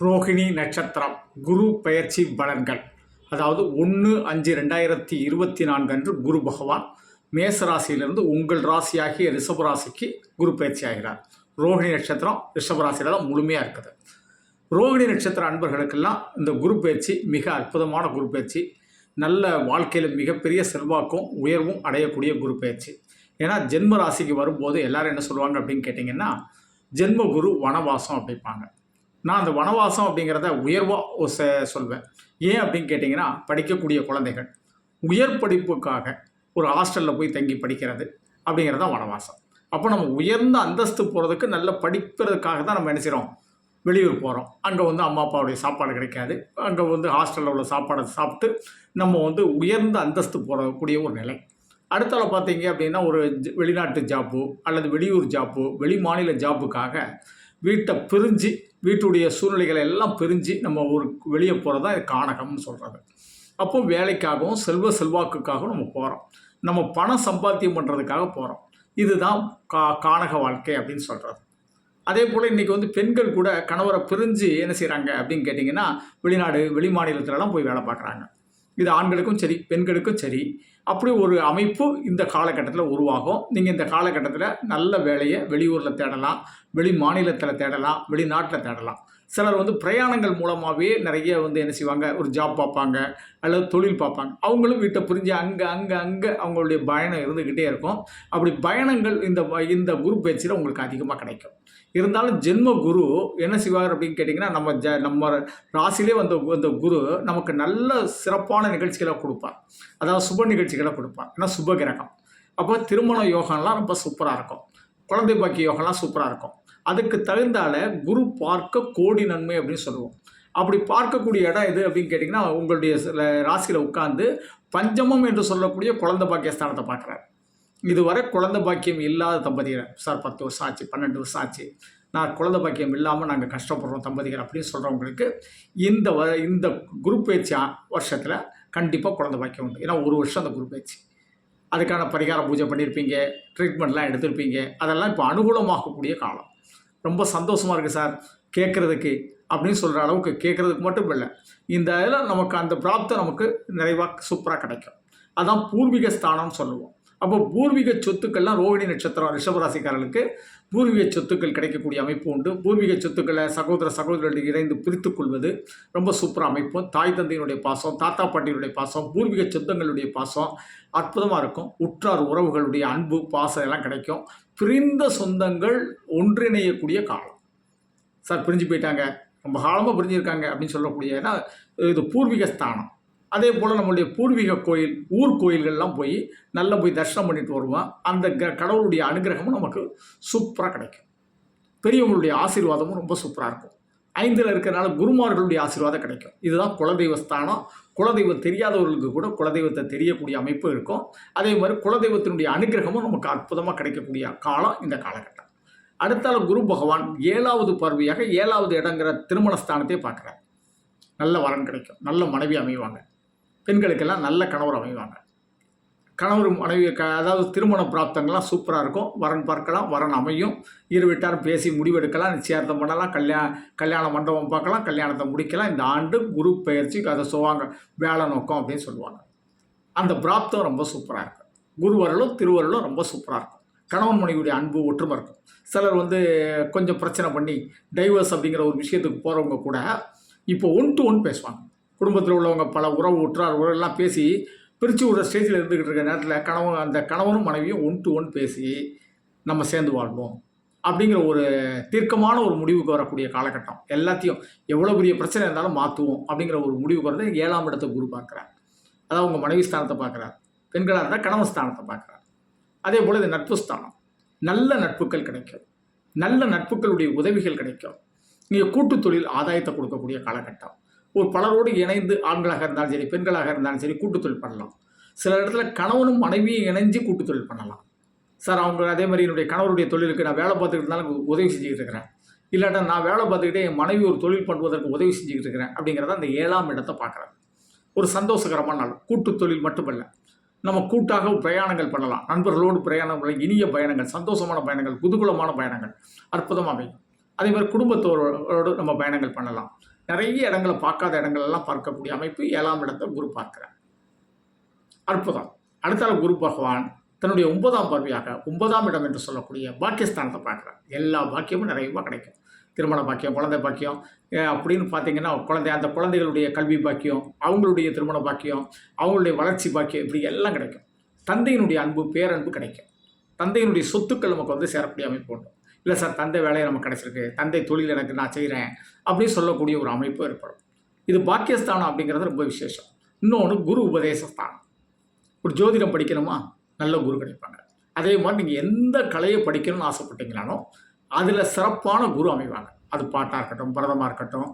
ரோகிணி நட்சத்திரம் குரு பெயர்ச்சி பலன்கள் அதாவது ஒன்று அஞ்சு ரெண்டாயிரத்தி இருபத்தி நான்கு அன்று குரு பகவான் மேச ராசியிலிருந்து உங்கள் ராசியாகிய ரிஷப ராசிக்கு குரு பயிற்சி ஆகிறார். ரோகிணி நட்சத்திரம் ரிஷப ராசியில் தான் முழுமையாக இருக்குது. ரோகிணி நட்சத்திர அன்பர்களுக்கெல்லாம் இந்த குரு பயிற்சி மிக அற்புதமான குரு பயிற்சி நல்ல வாழ்க்கையில் மிகப்பெரிய செல்வாக்கும் உயர்வும் அடையக்கூடிய குரு பயிற்சி ஏன்னா ஜென்ம ராசிக்கு வரும்போது எல்லாரும் என்ன சொல்லுவாங்க அப்படின்னு கேட்டிங்கன்னா ஜென்ம குரு வனவாசம் அப்படிப்பாங்க நான் அந்த வனவாசம் அப்படிங்கிறத உயர்வாக சொல்வேன். ஏன் அப்படின்னு கேட்டிங்கன்னா படிக்கக்கூடிய குழந்தைகள் உயர் படிப்புக்காக ஒரு ஹாஸ்டலில் போய் தங்கி படிக்கிறது அப்படிங்கிறது தான் வனவாசம். அப்போ நம்ம உயர்ந்த அந்தஸ்து போகிறதுக்கு நல்ல படிக்கிறதுக்காக தான் நம்ம நினச்சிரோம் வெளியூர் போகிறோம் அங்கே வந்து அம்மா அப்பாவுடைய சாப்பாடு கிடைக்காது. அங்கே வந்து ஹாஸ்டலில் உள்ள சாப்பாடை சாப்பிட்டு நம்ம வந்து உயர்ந்த அந்தஸ்து போகக்கூடிய ஒரு நிலை. அடுத்தால பார்த்தீங்க அப்படின்னா ஒரு ஜ- வெளிநாட்டு ஜாப்பு அல்லது வெளியூர் ஜாப்பு வெளி மாநில ஜாப்புக்காக வீட்டை பிரிஞ்சு வீட்டுடைய சூழ்நிலைகளை எல்லாம் பிரிஞ்சு நம்ம ஒரு வெளியே போகிறது தான் காணகம்னு சொல்கிறது அப்போ வேலைக்காகவும் செல்வ செல்வாக்குக்காகவும் நம்ம போகிறோம் நம்ம பணம் சம்பாத்தியம் பண்ணுறதுக்காக போகிறோம் இதுதான் கா காணக வாழ்க்கை அப்படின்னு சொல்கிறது அதே போல் இன்றைக்கி வந்து பெண்கள் கூட கணவரை பிரிஞ்சு என்ன செய்கிறாங்க அப்படின்னு கேட்டிங்கன்னா வெளிநாடு வெளி மாநிலத்திலலாம் போய் வேலை பார்க்குறாங்க. இது ஆண்களுக்கும் சரி பெண்களுக்கும் சரி அப்படி ஒரு அமைப்பு இந்த காலகட்டத்தில் உருவாகும். நீங்கள் இந்த காலகட்டத்தில் நல்ல வேலையை வெளியூரில் தேடலாம் வெளி மாநிலத்தில் தேடலாம் வெளிநாட்டில் தேடலாம். சிலர் வந்து பிரயாணங்கள் மூலமாகவே நிறைய வந்து என்ன செய்வாங்க? ஒரு ஜாப் பார்ப்பாங்க அல்லது தொழில் பார்ப்பாங்க. அவங்களும் வீட்டை புரிஞ்சு அங்கே அங்கே அங்கே அவங்களுடைய பயணம் இருந்துக்கிட்டே இருக்கும். அப்படி பயணங்கள் இந்த இந்த குரு பயிற்சியில் உங்களுக்கு அதிகமாக கிடைக்கும். இருந்தாலும் ஜென்ம குரு என்ன செய்வார் அப்படின்னு கேட்டிங்கன்னா நம்ம ஜ நம்ம ராசியிலே வந்த அந்த குரு நமக்கு நல்ல சிறப்பான நிகழ்ச்சிகளை கொடுப்பார். அதாவது சுப நிகழ்ச்சிகளை கொடுப்பார். ஏன்னா சுப கிரகம். அப்போ திருமண யோகம்லாம் ரொம்ப சூப்பராக இருக்கும். குழந்தை பாக்கிய யோகம்லாம் சூப்பராக இருக்கும். அதுக்கு தகுந்தால குரு பார்க்க கோடி நன்மை அப்படின்னு சொல்லுவோம். அப்படி பார்க்கக்கூடிய இடம் எது அப்படின்னு கேட்டிங்கன்னா உங்களுடைய ராசியில் உட்காந்து பஞ்சமம் என்று சொல்லக்கூடிய குழந்தை பாக்கிய ஸ்தானத்தை பார்க்குறாரு. இதுவரை குழந்த பாக்கியம் இல்லாத தம்பதிகள் சார் பத்து வருஷம் ஆச்சு பன்னெண்டு வருஷம் ஆச்சு. நான் குழந்த பாக்கியம் இல்லாமல் நாங்கள் கஷ்டப்படுறோம் தம்பதிகள் அப்படின்னு சொல்கிறவங்களுக்கு இந்த வ இந்த குரூப் பயிற்சி வருஷத்தில் கண்டிப்பாக குழந்த பாக்கியம் உண்டு. ஏன்னா ஒரு வருஷம் அந்த குரூப் பயிற்சி. அதுக்கான பரிகார பூஜை பண்ணியிருப்பீங்க ட்ரீட்மெண்ட்லாம் எடுத்திருப்பீங்க. அதெல்லாம் இப்போ அனுகூலமாகக்கூடிய காலம். ரொம்ப சந்தோஷமாக இருக்குது சார் கேட்குறதுக்கு அப்படின்னு சொல்கிற அளவுக்கு கேட்குறதுக்கு மட்டும் இல்லை. இந்த இதில் நமக்கு அந்த பிராப்தம் நமக்கு நிறைவாக சூப்பராக கிடைக்கும். அதான் பூர்வீக ஸ்தானம்னு சொல்லுவோம். அப்போ பூர்வீக சொத்துக்கள்லாம் ரோகிணி நட்சத்திரம் ரிஷபராசிக்காரர்களுக்கு பூர்வீக சொத்துக்கள் கிடைக்கக்கூடிய அமைப்பு உண்டு. பூர்வீக சொத்துக்களை சகோதர சகோதரர்கள் இணைந்து பிரித்து கொள்வது ரொம்ப சூப்பராக அமைப்போம் தாய் தந்தையினுடைய பாசம் தாத்தா பாட்டியினுடைய பாசம் பூர்வீக சொந்தங்களுடைய பாசம் அற்புதமாக இருக்கும். உற்றார் உறவுகளுடைய அன்பு பாசம் எல்லாம் கிடைக்கும். பிரிந்த சொந்தங்கள் ஒன்றிணையக்கூடிய காலம். சார் பிரிஞ்சு போயிட்டாங்க. ரொம்ப காலமாக பிரிஞ்சிருக்காங்க அப்படின்னு சொல்லக்கூடிய ஏன்னா இது பூர்வீக ஸ்தானம். அதே போல் நம்மளுடைய பூர்வீக கோயில் ஊர் கோயில்கள்லாம் போய் நல்லா போய் தரிசனம் பண்ணிட்டு வருவோம். அந்த க கடவுளுடைய அனுகிரகமும் நமக்கு சூப்பராக கிடைக்கும். பெரியவங்களுடைய ஆசீர்வாதமும் ரொம்ப சூப்பராக இருக்கும். ஐந்தில் இருக்கிறனால குருமார்களுடைய ஆசீர்வாதம் கிடைக்கும். இதுதான் குலதெய்வ ஸ்தானம். குலதெய்வம் தெரியாதவர்களுக்கு கூட குலதெய்வத்தை தெரியக்கூடிய அமைப்பு இருக்கும். அதே மாதிரி குலதெய்வத்தினுடைய அனுகிரகமும் நமக்கு அற்புதமாக கிடைக்கக்கூடிய காலம் இந்த காலகட்டம். அடுத்தால குரு பகவான் ஏழாவது பார்வையாக ஏழாவது இடங்கிற திருமண ஸ்தானத்தை பார்க்குறார். நல்ல வரன் கிடைக்கும். நல்ல மனைவி அமைவாங்க. பெண்களுக்கெல்லாம் நல்ல கணவர் அமைவாங்க. கணவர் மனைவி க அதாவது திருமண பிராப்தங்கள்லாம் சூப்பராக இருக்கும். வரன் பார்க்கலாம் வரன் அமையும். இரு வீட்டாரும் பேசி முடிவெடுக்கலாம் நிச்சயார்த்தம் பண்ணலாம் கல்யாண கல்யாண மண்டபம் பார்க்கலாம் கல்யாணத்தை முடிக்கலாம். இந்த ஆண்டு குரு பயிற்சி அதை சொல்லுவாங்க வேலை நோக்கம் அப்படின்னு சொல்லுவாங்க. அந்த பிராப்தம் ரொம்ப சூப்பராக இருக்கும். குருவரலும் திருவருளும் ரொம்ப சூப்பராக இருக்கும். கணவன் மனைவியுடைய அன்பு ஒற்றுமை இருக்கும். சிலர் வந்து கொஞ்சம் பிரச்சனை பண்ணி டைவர்ஸ் அப்படிங்கிற ஒரு விஷயத்துக்கு போகிறவங்க கூட இப்போ ஒன் டு ஒன் பேசுவாங்க. குடும்பத்தில் உள்ளவங்க பல உறவு உற்றார் உறவெல்லாம் பேசி பிரித்து விடுற ஸ்டேஜில் இருந்துக்கிட்டு இருக்க நேரத்தில் கணவன் அந்த கணவனும் மனைவியும் ஒன் டு ஒன் பேசி நம்ம சேர்ந்து வாழ்வோம். அப்படிங்கிற ஒரு தீர்க்கமான ஒரு முடிவுக்கு வரக்கூடிய காலகட்டம். எல்லாத்தையும் எவ்வளோ பெரிய பிரச்சனை இருந்தாலும் மாற்றுவோம் அப்படிங்கிற ஒரு முடிவுக்கு வரது ஏழாம் இடத்தை குரு பார்க்குறார். அதாவது உங்கள் மனைவி ஸ்தானத்தை பார்க்குறார். பெண்களாக இருந்தால் கணவன் ஸ்தானத்தை பார்க்குறார். அதே போல் இது நட்பு ஸ்தானம். நல்ல நட்புகள் கிடைக்கும். நல்ல நட்புகளுடைய உதவிகள் கிடைக்கும். நீங்கள் கூட்டு தொழில் ஆதாயத்தை கொடுக்கக்கூடிய காலகட்டம். ஒரு பலரோடு இணைந்து ஆண்களாக இருந்தாலும் சரி பெண்களாக இருந்தாலும் சரி கூட்டுத்தொழில் பண்ணலாம். சில இடத்துல கணவனும் மனைவியும் இணைஞ்சு கூட்டுத்தொழில் பண்ணலாம். சார் அவங்க அதே மாதிரி என்னுடைய கணவருடைய தொழிலுக்கு நான் வேலை பார்த்துக்கிட்டு இருந்தாலும் உதவி செஞ்சுக்கிட்டு இருக்கிறேன். இல்லாட்டா நான் வேலை பார்த்துக்கிட்டே என் மனைவி ஒரு தொழில் பண்ணுவதற்கு உதவி செஞ்சுக்கிட்டு இருக்கிறேன் அப்படிங்கிறத அந்த ஏழாம் இடத்தை பார்க்குறேன் ஒரு சந்தோஷகரமான நாள். கூட்டு தொழில் மட்டுமல்ல. நம்ம கூட்டாக பிரயாணங்கள் பண்ணலாம். நண்பர்களோடு பிரயாணம் பண்ணலாம். இனிய பயணங்கள் சந்தோஷமான பயணங்கள் குதூகுலமான பயணங்கள் அற்புதமாக அமையும். அதே மாதிரி குடும்பத்தோரோடு நம்ம பயணங்கள் பண்ணலாம். நிறைய இடங்களை பார்க்காத இடங்களெல்லாம் பார்க்கக்கூடிய அமைப்பு ஏழாம் இடத்தை குரு பார்க்கிறார். அற்புதம். அடுத்தால குரு பகவான் தன்னுடைய ஒன்பதாம் பார்வையாக ஒன்பதாம் இடம் என்று சொல்லக்கூடிய பாக்கியஸ்தானத்தை பார்க்குறார். எல்லா பாக்கியமும் நிறையவா கிடைக்கும். திருமண பாக்கியம் குழந்தை பாக்கியம் அப்படின்னு பார்த்தீங்கன்னா குழந்தை அந்த குழந்தைகளுடைய கல்வி பாக்கியம் அவங்களுடைய திருமண பாக்கியம் அவங்களுடைய வளர்ச்சி பாக்கியம் இப்படி எல்லாம் கிடைக்கும். தந்தையினுடைய அன்பு பேரன்பு கிடைக்கும். தந்தையினுடைய சொத்துக்கள் நமக்கு வந்து சேரக்கூடிய அமைப்பு உண்டு. இல்லை சார் தந்தை வேலையை நமக்கு கிடைச்சிருக்கு. தந்தை தொழில் எனக்கு நான் செய்கிறேன் அப்படின்னு சொல்லக்கூடிய ஒரு அமைப்பு ஏற்படும். இது பாக்கியஸ்தானம் அப்படிங்கிறது ரொம்ப விசேஷம். இன்னொன்று குரு உபதேசஸ்தானம். ஒரு ஜோதிடம் படிக்கணுமா? நல்ல குரு கிடைப்பாங்க. அதே மாதிரி நீங்கள் எந்த கலையை படிக்கணும்னு ஆசைப்பட்டீங்களானோ அதில் சிறப்பான குரு அமைவாங்க. அது பாட்டாக இருக்கட்டும் பரதமாக இருக்கட்டும்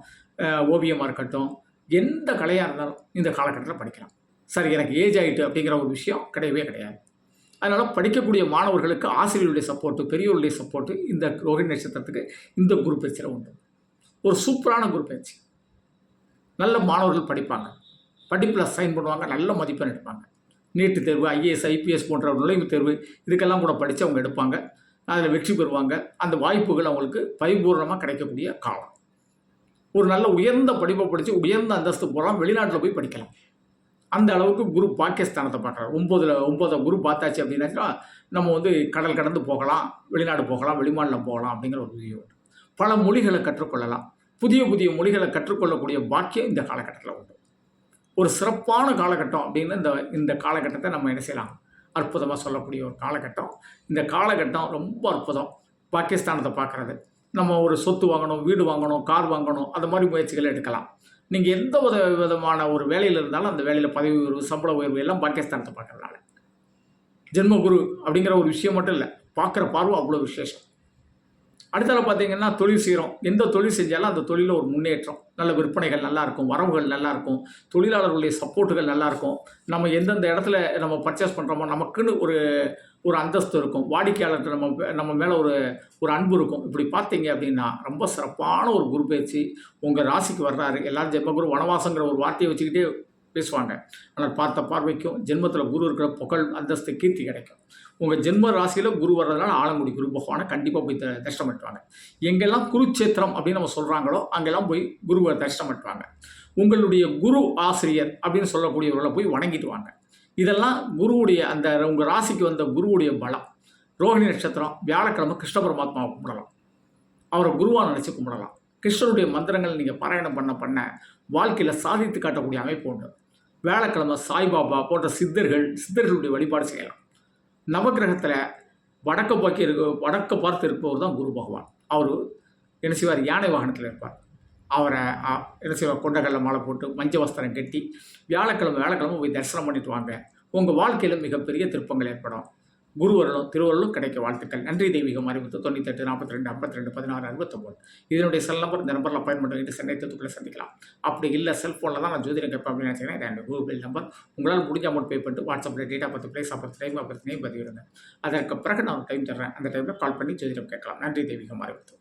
ஓவியமாக இருக்கட்டும் எந்த கலையாக இருந்தாலும் இந்த காலகட்டத்தில் படிக்கலாம். சரி எனக்கு ஏஜ் ஆகிட்டு அப்படிங்கிற ஒரு விஷயம் கிடையவே கிடையாது. அதனால் படிக்கக்கூடிய மாணவர்களுக்கு ஆசிரியருடைய சப்போர்ட்டு பெரியோருடைய சப்போர்ட்டு இந்த ரோஹிணி நட்சத்திரத்துக்கு இந்த குரு பயிற்சியில் உண்டு. ஒரு சூப்பரான குரு பயிற்சி. நல்ல மாணவர்கள் படிப்பாங்க. படிப்பில் சைன் பண்ணுவாங்க நல்ல மதிப்பெண் எடுப்பாங்க. நீட்டு தேர்வு ஐஏஎஸ் ஐபிஎஸ் போன்ற நுழைவுத் தேர்வு இதுக்கெல்லாம் கூட படித்து அவங்க எடுப்பாங்க. அதில் வெற்றி பெறுவாங்க. அந்த வாய்ப்புகள் அவங்களுக்கு பரிபூர்ணமாக கிடைக்கக்கூடிய காலம். ஒரு நல்ல உயர்ந்த படிப்பை படித்து உயர்ந்த அந்தஸ்து போகலாம் வெளிநாட்டில் போய் படிக்கலாம். அந்த அளவுக்கு குரு பாகிஸ்தானத்தை பார்க்குறாரு. ஒம்பதில் ஒம்பதை குரு பார்த்தாச்சு அப்படின்னாக்கா நம்ம வந்து கடல் கடந்து போகலாம் வெளிநாடு போகலாம் வெளிமாநிலம் போகலாம் அப்படிங்கிற ஒரு உதவி உண்டு. பல மொழிகளை கற்றுக்கொள்ளலாம். புதிய புதிய மொழிகளை கற்றுக்கொள்ளக்கூடிய பாக்கியம் இந்த காலகட்டத்தில் உண்டு. ஒரு சிறப்பான காலகட்டம் அப்படின்னு இந்த இந்த காலகட்டத்தை நம்ம என்ன செய்யலாம்? அற்புதமாக சொல்லக்கூடிய ஒரு காலகட்டம். இந்த காலகட்டம் ரொம்ப அற்புதம். பாகிஸ்தானத்தை பார்க்குறது. நம்ம ஒரு சொத்து வாங்கணும் வீடு வாங்கணும் கார் வாங்கணும் அந்த மாதிரி முயற்சிகளை எடுக்கலாம். நீங்கள் எந்த வித விதமான ஒரு வேலையில் இருந்தாலும் அந்த வேலையில் பதவி உயர்வு சம்பள உயர்வு எல்லாம் பாகிஸ்தானத்தை பார்க்கறதுனால ஜென்மகுரு அப்படிங்கிற ஒரு விஷயம் மட்டும் இல்லை பார்க்குற பார்வை அவ்வளோ விசேஷம். அடுத்தால பார்த்தீங்கன்னா தொழில் செய்கிறோம் எந்த தொழில் செஞ்சாலும் அந்த தொழிலில் ஒரு முன்னேற்றம். நல்ல விற்பனைகள் நல்லாயிருக்கும் வரவுகள் நல்லாயிருக்கும் தொழிலாளர்களுடைய சப்போர்ட்டுகள் நல்லாயிருக்கும் நம்ம எந்தெந்த இடத்துல நம்ம பர்ச்சேஸ் பண்ணுறோமோ நமக்குன்னு ஒரு ஒரு அந்தஸ்து இருக்கும். வாடிக்கையாளர்கிட்ட நம்ம நம்ம மேலே ஒரு ஒரு அன்பு இருக்கும். இப்படி பார்த்தீங்க அப்படின்னா ரொம்ப சிறப்பான ஒரு குரு பேச்சு உங்கள் ராசிக்கு வர்றாரு. எல்லாரும் ஜென்மகுரு வனவாசங்கிற ஒரு வார்த்தையை வச்சுக்கிட்டே பேசுவாங்க. ஆனால் பார்த்த பார்வைக்கும் ஜென்மத்தில் குரு இருக்கிற புகழ் அந்தஸ்து கீர்த்தி கிடைக்கும். உங்கள் ஜென்ம ராசியில் குரு வர்றதுனால ஆலங்குடி குரு பகவானை கண்டிப்பாக போய் த- தரிசனம் பண்ணுவாங்க எங்கெல்லாம் குருச்சேத்திரம் அப்படின்னு நம்ம சொல்கிறாங்களோ அங்கெல்லாம் போய் குருவை தரிசனம் பண்ணுவாங்க உங்களுடைய குரு ஆசிரியர் அப்படின்னு சொல்லக்கூடியவர்களை போய் வணங்கிட்டு வாங்க. இதெல்லாம் குருவுடைய அந்த உங்கள் ராசிக்கு வந்த குருவுடைய பலம். ரோஹிணி நட்சத்திரம் வியாழக்கிழமை கிருஷ்ண பரமாத்மாவை கும்பிடலாம். அவரை குருவாக நினச்சி கும்பிடலாம். கிருஷ்ணருடைய மந்திரங்கள் நீங்கள் பாராயணம் பண்ண பண்ண வாழ்க்கையில் சாதித்து காட்டக்கூடிய அமைப்பு உண்டு. வியாழக்கிழமை சாய்பாபா போன்ற சித்தர்கள் சித்தர்களுடைய வழிபாடு செய்யலாம். நவக்கிரகத்தில் வடக்க பாக்கி இருக்க வடக்க பார்த்து இருப்பவர் தான் குரு பகவான். அவர் என்ன செய்வார்? யானை வாகனத்தில் இருப்பார். அவரை என்ன செய்வார்? கொண்டகல்ல மாலை போட்டு மஞ்ச வஸ்திரம் கட்டி வியாழக்கிழமை வியாழக்கிழமை போய் தரிசனம் பண்ணிட்டு வாங்க. உங்கள் வாழ்க்கையிலும் மிகப்பெரிய திருப்பங்கள் ஏற்படும். குருவர்களும் திருவருளும் கிடைக்க வாழ்த்துக்கள். நன்றி தெய்வீகம் அறிவித்து தொண்ணூத்தெட்டு நாற்பத்தி ரெண்டு ஐம்பத்தி ரெண்டு பதினாறு அறுபத்தொம்போது. இதனுடைய செல் நம்பர் இந்த நம்பரில் அப்பாயின்மெண்ட் வாங்கிட்டு சென்னை தத்துக்குள்ளே சந்திக்கலாம். அப்படி இல்லை செல்ஃபோனில் தான் நான் ஜோதிடம் கேட்பேன் அப்படின்னு நினச்சிங்கன்னா என்னோட கூகுள் நம்பர் உங்களால் முடிஞ்ச அமௌண்ட் பே பண்ணிட்டு வாட்ஸ்அப்பில் டேட்டா பத்து பிளேஸ் அப்புறம் டைம் அப்புறம் பதிவிடுங்க. அதற்கு பிறகு நான் டைம் தர்றேன். அந்த டைமில் கால் பண்ணி ஜோதிடம் கேட்கலாம். நன்றி தெய்வீகம் அறிவித்து